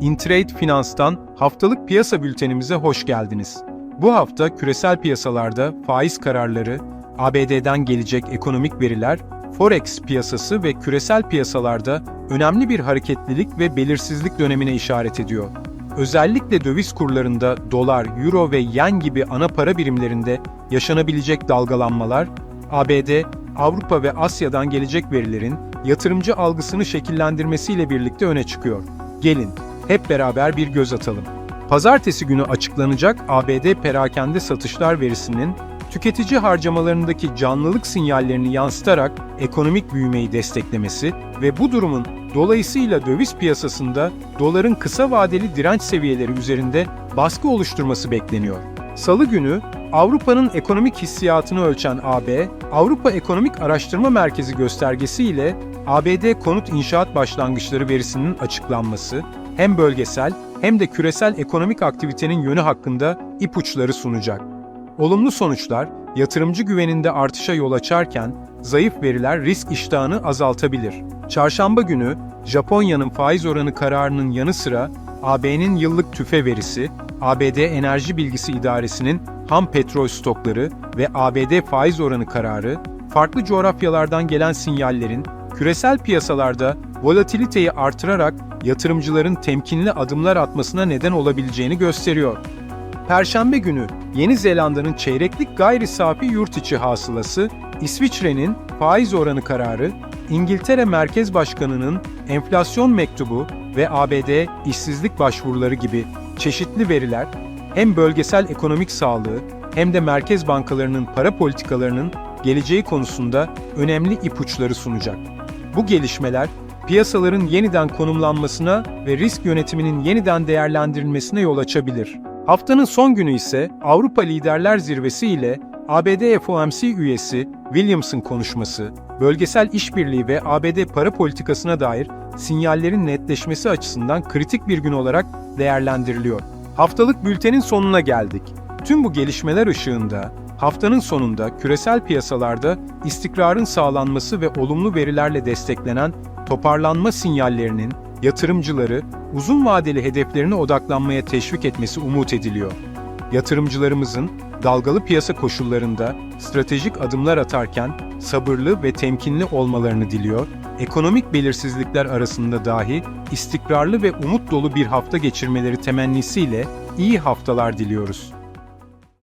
Intrade Finans'tan haftalık piyasa bültenimize hoş geldiniz. Bu hafta küresel piyasalarda faiz kararları, ABD'den gelecek ekonomik veriler, forex piyasası ve küresel piyasalarda önemli bir hareketlilik ve belirsizlik dönemine işaret ediyor. Özellikle döviz kurlarında dolar, euro ve yen gibi ana para birimlerinde yaşanabilecek dalgalanmalar, ABD, Avrupa ve Asya'dan gelecek verilerin yatırımcı algısını şekillendirmesiyle birlikte öne çıkıyor. Gelin, hep beraber bir göz atalım. Pazartesi günü açıklanacak ABD perakende satışlar verisinin tüketici harcamalarındaki canlılık sinyallerini yansıtarak ekonomik büyümeyi desteklemesi ve bu durumun dolayısıyla döviz piyasasında doların kısa vadeli direnç seviyeleri üzerinde baskı oluşturması bekleniyor. Salı günü Avrupa'nın ekonomik hissiyatını ölçen AB, Avrupa Ekonomik Araştırma Merkezi göstergesi ile ABD konut inşaat başlangıçları verisinin açıklanması hem bölgesel hem de küresel ekonomik aktivitenin yönü hakkında ipuçları sunacak. Olumlu sonuçlar, yatırımcı güveninde artışa yol açarken, zayıf veriler risk iştahını azaltabilir. Çarşamba günü, Japonya'nın faiz oranı kararının yanı sıra, AB'nin yıllık tüfe verisi, ABD Enerji Bilgisi İdaresi'nin ham petrol stokları ve ABD faiz oranı kararı, farklı coğrafyalardan gelen sinyallerin küresel piyasalarda volatiliteyi artırarak yatırımcıların temkinli adımlar atmasına neden olabileceğini gösteriyor. Perşembe günü Yeni Zelanda'nın çeyreklik gayri safi yurt içi hasılası, İsviçre'nin faiz oranı kararı, İngiltere Merkez Başkanı'nın enflasyon mektubu ve ABD işsizlik başvuruları gibi çeşitli veriler hem bölgesel ekonomik sağlığı hem de merkez bankalarının para politikalarının geleceği konusunda önemli ipuçları sunacak. Bu gelişmeler piyasaların yeniden konumlanmasına ve risk yönetiminin yeniden değerlendirilmesine yol açabilir. Haftanın son günü ise Avrupa Liderler Zirvesi ile ABD FOMC üyesi Williams'ın konuşması, bölgesel işbirliği ve ABD para politikasına dair sinyallerin netleşmesi açısından kritik bir gün olarak değerlendiriliyor. Haftalık bültenin sonuna geldik. Tüm bu gelişmeler ışığında haftanın sonunda küresel piyasalarda istikrarın sağlanması ve olumlu verilerle desteklenen toparlanma sinyallerinin yatırımcıları uzun vadeli hedeflerine odaklanmaya teşvik etmesi umut ediliyor. Yatırımcılarımızın dalgalı piyasa koşullarında stratejik adımlar atarken sabırlı ve temkinli olmalarını diliyor, ekonomik belirsizlikler arasında dahi istikrarlı ve umut dolu bir hafta geçirmeleri temennisiyle iyi haftalar diliyoruz.